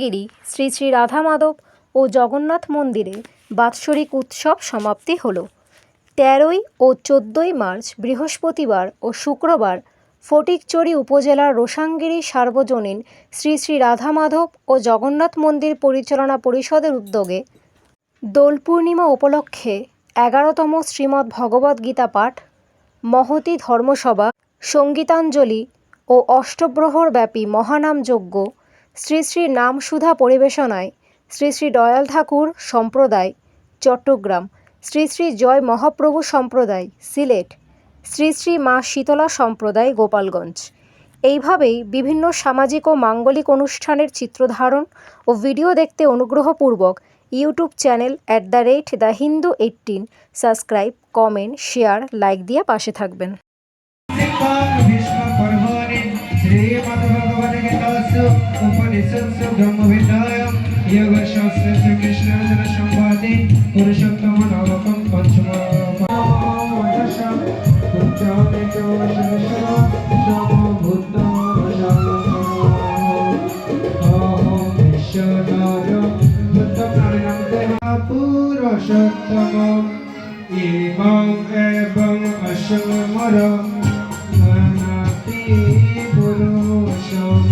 রসাঙ্গিরি শ্রী শ্রী রাধা মাধব ও জগন্নাথ মন্দিরে বাৎসরিক উৎসব সমাপ্তি হল। তেরোই ও চোদ্দোই মার্চ, বৃহস্পতিবার ও শুক্রবার ফটিকচড়ি উপজেলার রোসাঙ্গিরি সার্বজনীন শ্রী শ্রী রাধা মাধব ও জগন্নাথ মন্দির পরিচালনা পরিষদের উদ্যোগে দোল পূর্ণিমা উপলক্ষে এগারোতম শ্রীমদ্ ভগবদ্ গীতা পাঠ, মহতী ধর্মসভা, সঙ্গীতাঞ্জলি ও অষ্টপ্রহরব্যাপী মহানাম যজ্ঞ শ্রী শ্রী নামসুধা পরিবেশনায়, শ্রী শ্রী দয়াল ঠাকুর সম্প্রদায়, চট্টগ্রাম, শ্রী শ্রী জয় মহাপ্রভু সম্প্রদায়, সিলেট, শ্রী শ্রী মা শীতলা সম্প্রদায়, গোপালগঞ্জ। এইভাবেই বিভিন্ন সামাজিক ও মাঙ্গলিক অনুষ্ঠানের চিত্রধারণ ও ভিডিও দেখতে অনুগ্রহপূর্বক YouTube channel at the rate the Hindu eighteen subscribe, comment, share, like দিয়ে পাশে থাকবেন। পুরুষোত্তম এবং এবং অসমর মনতি পুরুষম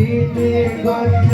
ইতি গতি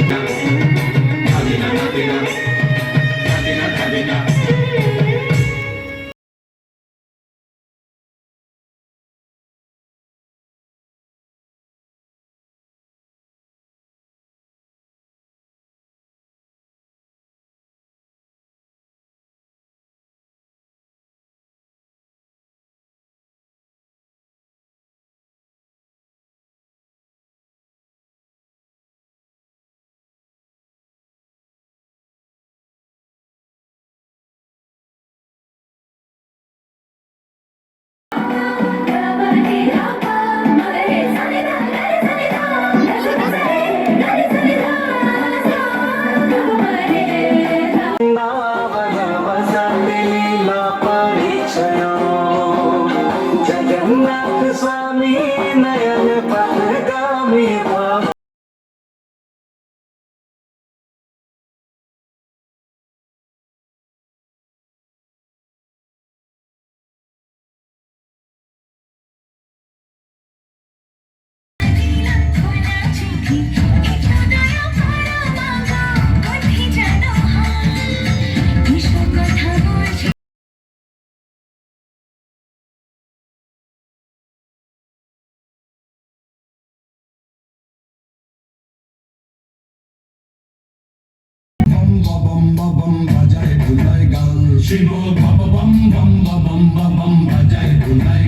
She will bum bum bum bum bum bum bum bum bum bum bum bum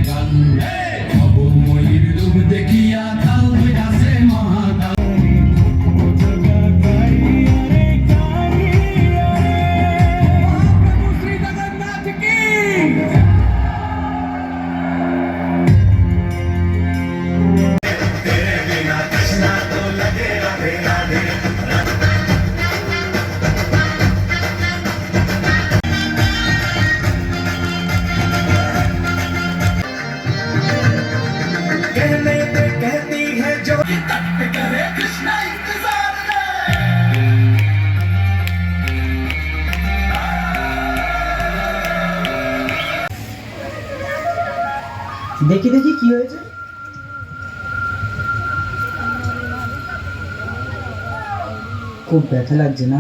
দেখি দেখি কি হয়েছে। খুব ব্যথা লাগছে না?